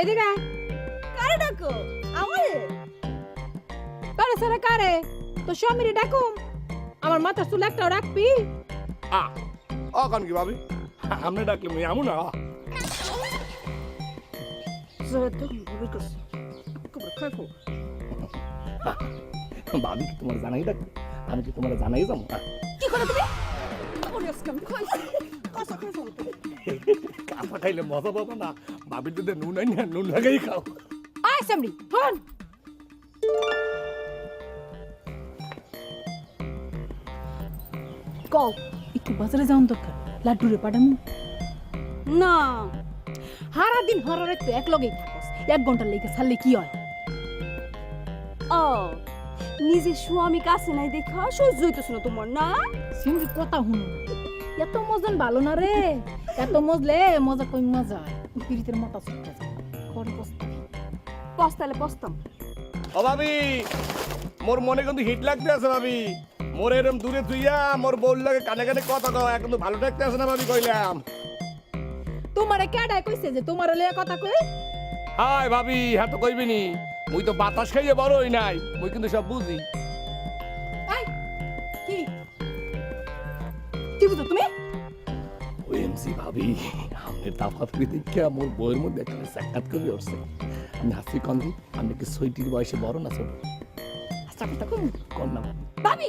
এদিকে আয়। কারে ডাকো? আমারে কারে সারা কারে? তো স্বামীরে ডাকুম। আমার মাথার চুল একটাও রাখবি। আ অকন কি ভাবি? ডাকলে আমু না? ভাবি কি তোমার জানাই ডাক? আমি কি তোমার জানাই যাব? কি করে তুমি? কাঁচা খাইলে মজা পাবো না। ভাবির যদি নুন আনি না নুন লাগাই খাও। আয় সামরি হন কও একটু বাজারে যাওন দরকার। লাড্ডুরে পাঠামু। না সারা দিন হরারে তো এক লগেই থাকস। এক ঘণ্টার লেগে ছাড়লে কি হয়? ও নিজে স্বামী কাছে নাই দেখা সহ্য হইতেছ না তোমার না? সিমরি কথা শুনো। এত মজন ভালো না রে। এত মজলে মজা কই মজা। পিরিতের মাথা ছুটতে যায় করে পস্তালে পস্তাম ও ভাবি মোর মনে কিন্তু হিট লাগতে আছে ভাবি। মোর এরম দূরে তুইয়া মোর বউর লাগে কানে কানে কথা কও এখন তো ভালো লাগতে আছে না ভাবি কইলাম। তোমারে কেডায় কইছে যে তোমার লয়ে কথা কই? হাই ভাবি হ্যাঁ তো কইবি নি মুই তো বাতাস খাইয়ে বড় হই নাই মুই কিন্তু সব বুঝি। কি বুঝো তুমি? ওএমসি ভাবি আমাদের তাফাতুরি দেখে মোর বউয়ের মধ্যে একটা সাক্ষাৎ করে উঠছে আমি হাসি কন্দি আমি কি বয়সে বড় না ছোট? আচ্ছা কথা কই? কর না ভাবি!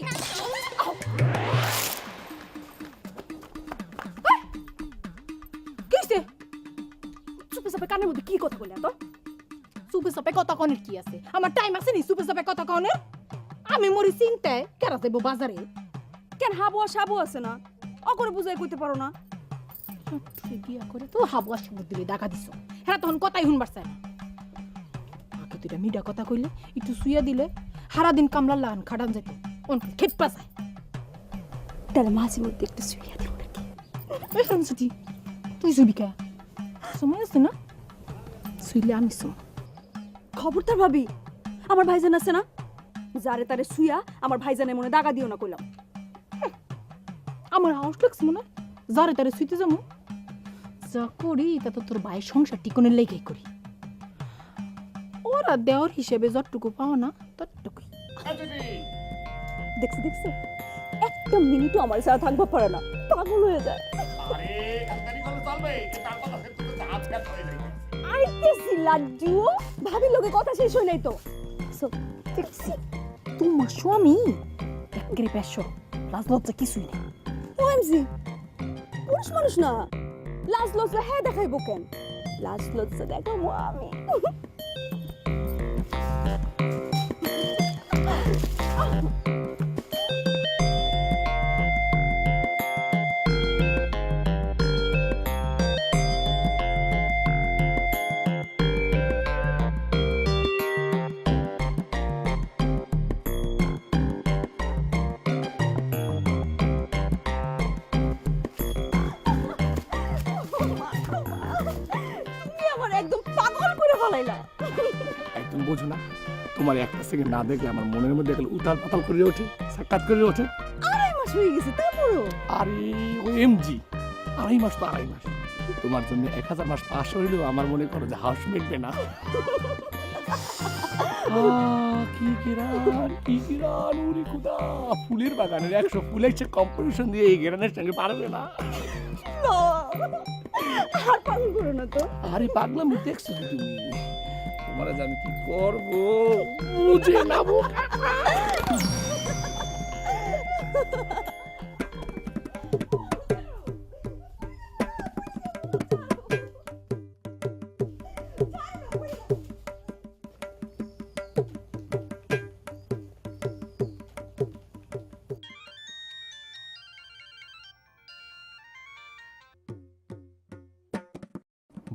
চুপে চাপে কানের মধ্যে কি কথা বলে তো সুপে সাপে কথা কনের কি আছে? আমার টাইম আছে নি সুপে সাপে কথা কনের আমি মরি চিন্তায় কেরা বাজারে? কেন হাবু সাবু আছে না? অকরে বুঝাই কইতে পারো না। বিয়া করে তো হাবু আসি দিলে ডাকা দিছ। হ্যাঁ তখন কথাই শুনবার না। আগে তুইটা মিডা কথা কইলে একটু শুইয়া দিলে সারা দিন কামলা লান খাটান যেত অনেক খেপা যায়। তাহলে মাঝে মধ্যে একটু শুয়ে এই শামসুতি তুই শুবি কে? সময় আছে না? শুইলে আমি শুন খবরদার ভাবি আমার ভাইজান আছে না? যারে তারে শুয়া আমার ভাইজানের মনে দাগা দিও না কইলাম। আমার হাউস লাগছে মনে। যারে তারে শুইতে যাব। যা করি, তা তো তোর ভাই সংসার টিকনের লেগেই করি। ওরা দেওয়ার হিসেবে যতটুকু পাও না, ততটুকুই। দেখছি দেখছি। একটা মিনিটও আমার সাথে থাকব পারে না। পাগল হয়ে যায়। তোমার স্বামী? একেবারে পেশো কিছুই নেই। ওএমজি পুরুষ মানুষ না লাজ লজ্জা হ্যাঁ দেখাইবো কেন লাজ লজ্জা বোঝো না? তোমার একটা সেকেন্ড না দেখলে আমার মনের মধ্যে একটা উতাল পাতাল করে ওঠে সাক্ষাৎ করে ওঠে। আড়াই মাস হয়ে গেছে তারপরও? আরে ও এমজি। আড়াই মাস তো আড়াই মাস। তোমার জন্য এক হাজার মাস পাশ হইলেও আমার মনে করো যে হাউস মিটবে না। কি কিরান কি কিরান উরি খুদা। ফুলের বাগানের একশো ফুলের সে কম্পিটিশন দিয়ে এই গেরানের সঙ্গে পারবে না। না আর পাগল করো না তো। আরে পাগলাম দেখছ তুমি? তোমার আজ আমি কি করব? বুঝে না বোকা।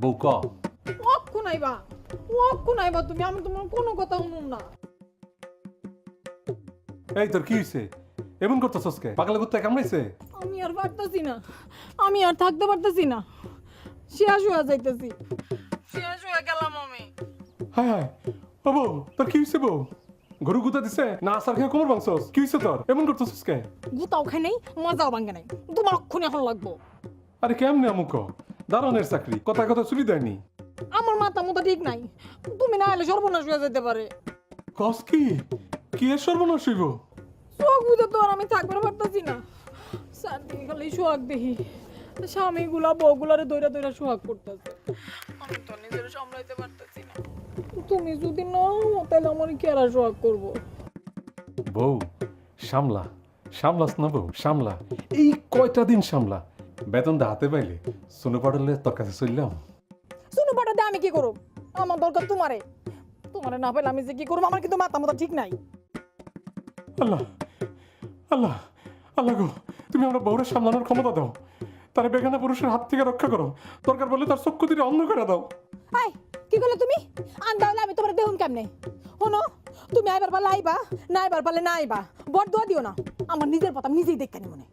বউ ক? অক্ষু নাইবা তুমি আমি তোমার কোনো কথা শুনুন না। এই তোর কি হইছে? এমন করতেছস কে? পাগলা কুত্তা কামড়াইছে? আমি আর পারতেছি না আমি আর থাকতে পারতেছি না। শেষ হয়ে যাইতেছি। শেষ হয়ে গেলাম আমি। হায় হায়। ও বউ তোর কি হইছে বউ? গরু গুতা দিছে? না আসার খেয়ে কোমর ভাঙছস? কি হইছে তোর? এমন করতেছস কে? গুতাও খাই নাই মজাও ভাঙ্গে নাই। তোমার অক্ষুনি এখন লাগবো। আরে কেমনে আমুক? দারণের চাকরি কথা কথা চুরি দেয়নি। আমার মাথা মতো ঠিক নাই। তুমি না এলে সর্বনাশ হয়ে যেতে পারে। কস কি? কি এর সর্বনাশ হইব? চোখ বুঝে তো আর আমি পারতেছি না। খালি সোহাগ দেখি। স্বামীগুলা বউগুলারে দৈরা দৈরা সোহাগ করতেছে। আমি তো নিজের সামলাইতে পারতেছি না। তুমি যদি না তাহলে আমার কেরা সোহাগ করব? বউ সামলা। সামলাস না বউ সামলা। এই কয়টা দিন সামলা? বেতনটা হাতে পাইলে। সোনু পাঠালে তোর কাছে চললাম। পাঠাতে আমি কি করব? আমার দরকার তোমারে। তোমারে না পেলে আমি যে কি করব? আমার কিন্তু মাথা ঠিক নাই। আল্লাহ আল্লাহ আল্লাহ গো তুমি আমরা বউরে সামলানোর ক্ষমতা দাও। তার বেগানা পুরুষের হাত থেকে রক্ষা করো। দরকার বলে তার চক্ষু দিয়ে অন্ধ করে দাও। আই কি করলে তুমি? আন্দা হলে আমি তোমার দেখুন কেমনে? শোনো তুমি আইবার পারলে আইবা না আইবার পারলে না আইবা। বর দোয়া দিও না। আমার নিজের পথ আমি নিজেই দেখতে মনে